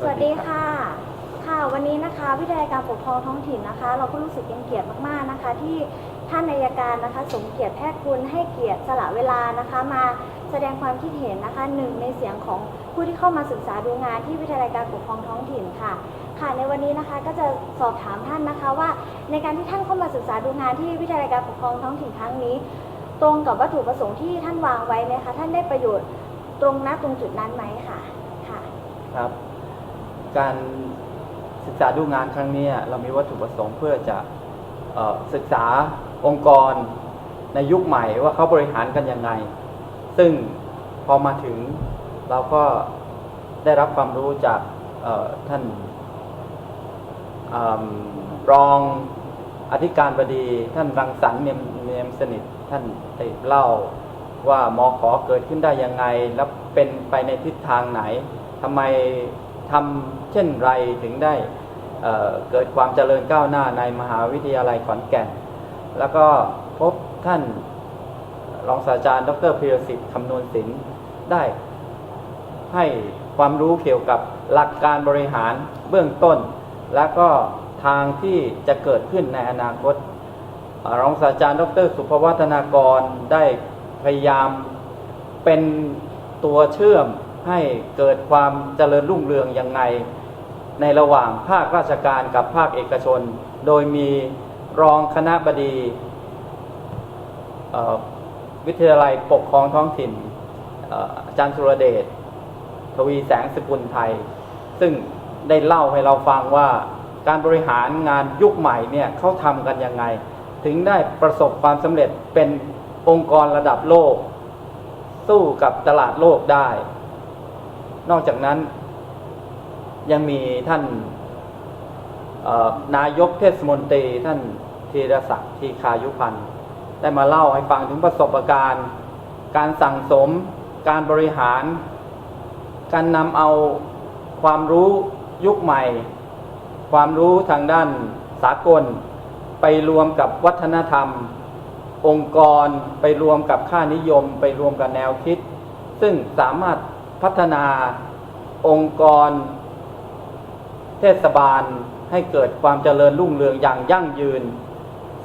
สวัสดีค่ะ ค่ะวันนี้นะคะวิทยาการปกครองท้องถิ่นนะคะ เราก็รู้สึกเป็นเกียรติมากๆนะคะ ที่ท่านนายการนะคะ สมเกียรติแพทย์คุณให้เกียรติสละเวลานะคะ มาแสดงความคิดเห็นนะคะหนึ่งในเสียงของผู้ที่เข้ามาศึกษาดูงานที่วิทยาการปกครองท้องถิ่นค่ะ ค่ะในวันนี้นะคะก็จะสอบถามท่านนะคะว่า ในการที่ท่านเข้ามาศึกษาดูงานที่วิทยาการปกครองท้องถิ่นครั้งนี้ ตรงกับวัตถุประสงค์ที่ท่านวางไว้ไหมคะท่านได้ประโยชน์ตรงณตรงจุดนั้นไหมค่ะค่ะ ครับ การศึกษาดูงานครั้งนี้เรามีวัตถุประสงค์เพื่อจะออศึกษาองค์กรในยุคใหม่ว่าเขาบริหารกันยังไง ซึ่งพอมาถึงเราก็ได้รับความรู้จากท่านอรองอธิการบดี ท่านรังสรรค์เนียมเนียมสนิทท่านได้เล่าว่ามอขอเกิดขึ้นได้ยังไง แล้วเป็นไปในทิศทางไหนทำไม ทำเช่นไรถึงได้เเกิดความเจริญก้าวหน้าในมหาวิทยาลัยขอนแก่น แล้วก็พบท่านรองศาสตราจารย์ ดรพิรสิทธิ์คำนวณศิลป์ได้ให้ความรู้เกี่ยวกับหลักการบริหารเบื้องต้น และก็ทางที่จะเกิดขึ้นในอนาคต รองศาสตราจารย์ ดร สุภวัฒนากรได้พยายามเป็นตัวเชื่อม ให้เกิดความเจริญรุ่งเรืองยังไง ในระหว่างภาคราชการกับภาคเอกชน โดยมีรองคณะบดีวิทยาลัยปกครองท้องถิ่นอาจารย์สุรเดชทวีแสงสกุลไทย ซึ่งได้เล่าให้เราฟังว่าการบริหารงานยุคใหม่เนี่ยเขาทำกันยังไง ถึงได้ประสบความสำเร็จเป็นองค์กรระดับโลก สู้กับตลาดโลกได้ นอกจากนั้นยังมีท่านนายกเทศมนตรีท่านธีรศักดิ์ทีคายุพันธ์ได้มาเล่าให้ฟังถึงประสบการณ์ การสั่งสม การบริหาร การนำเอาความรู้ยุคใหม่ ความรู้ทางด้านสากล ไปรวมกับวัฒนธรรม องค์กร ไปรวมกับค่านิยม ไปรวมกับแนวคิด ซึ่งสามารถ พัฒนาองค์กร เทศบาลให้เกิดความเจริญรุ่งเรืองอย่างยั่งยืน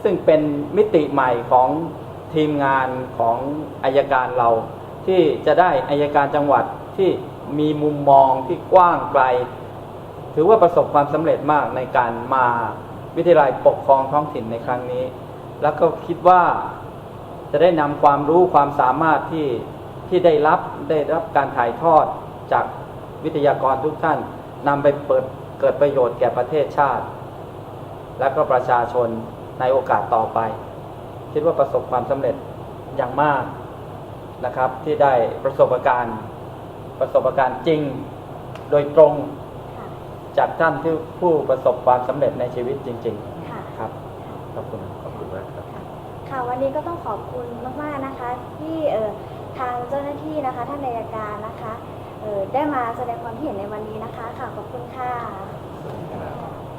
ซึ่งเป็นมิติใหม่ของทีมงานของอายการเรา ที่จะได้อายการจังหวัดที่มีมุมมองที่กว้างไกล ถือว่าประสบความสำเร็จมากในการมาวิทยาลัยปกครองท้องถิ่นในครั้งนี้ แล้วก็คิดว่าจะได้นำความรู้ความสามารถที่ ที่ได้รับได้รับการถ่ายทอดจากวิทยากรทุกท่านนำไปเปิดเกิดประโยชน์แก่ประเทศชาติ และก็ประชาชนในโอกาสต่อไป คิดว่าประสบความสำเร็จอย่างมากนะครับ ที่ได้ประสบการณ์ประสบการณ์จริงโดยตรงค่ะจากท่านที่ผู้ประสบความสำเร็จในชีวิตจริงค่ะๆครับขอบคุณขอบคุณมากครับค่ะวันนี้ก็ต้องขอบคุณมากๆนะคะ ที่เอ่อ ทางเจ้าหน้าที่นะคะท่านนายการนะคะได้มาแสดงความคิดเห็นในวันนี้นะคะค่ะขอบคุณค่ะ